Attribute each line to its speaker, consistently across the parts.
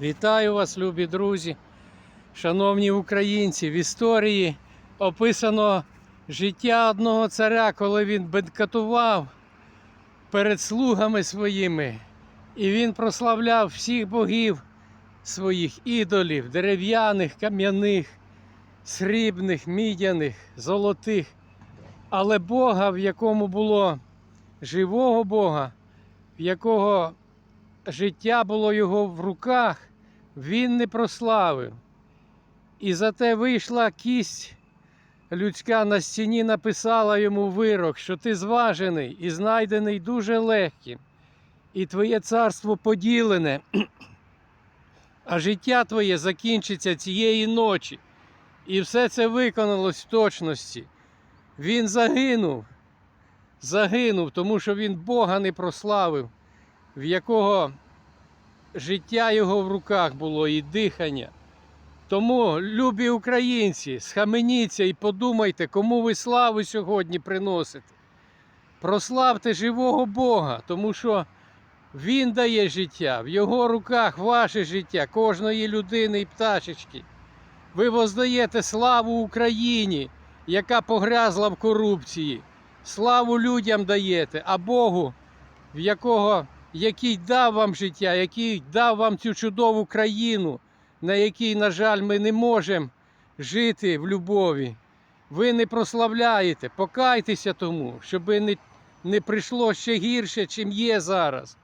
Speaker 1: Вітаю вас, любі друзі, шановні українці. В історії описано життя одного царя, коли він бенкатував перед слугами своїми, і він прославляв всіх богів своїх ідолів, дерев'яних, кам'яних, срібних, мідяних, золотих. Але Бога, в якому було живого Бога, в якого життя було його в руках, він не прославив. І зате вийшла кість людська на стіні, написала йому вирок, що ти зважений і знайдений дуже легким, і твоє царство поділене, а життя твоє закінчиться цієї ночі. І все це виконалось в точності. Він загинув, загинув, тому що він Бога не прославив, в якого життя його в руках було і дихання. Тому, любі українці, схаменіться і подумайте, кому ви славу сьогодні приносите. Прославте живого Бога, тому що Він дає життя, в його руках ваше життя, кожної людини і пташечки. Ви воздаєте славу Україні, яка погрязла в корупції. Славу людям даєте, а Богу, в якого який дав вам життя, який дав вам цю чудову країну, на якій, на жаль, ми не можемо жити в любові. Ви не прославляєте, покайтеся тому, щоб не, не прийшло ще гірше, чим є зараз.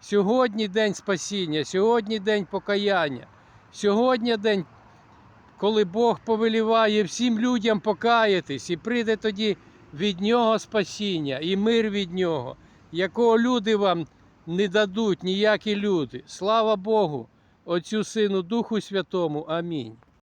Speaker 1: Сьогодні день спасіння, сьогодні день покаяння, сьогодні день, коли Бог повеліває всім людям покаятись, і прийде тоді від Нього спасіння і мир від Нього, якого люди вам не дадуть ніякі люди. Слава Богу, Отцю Сину, Духу Святому. Амінь.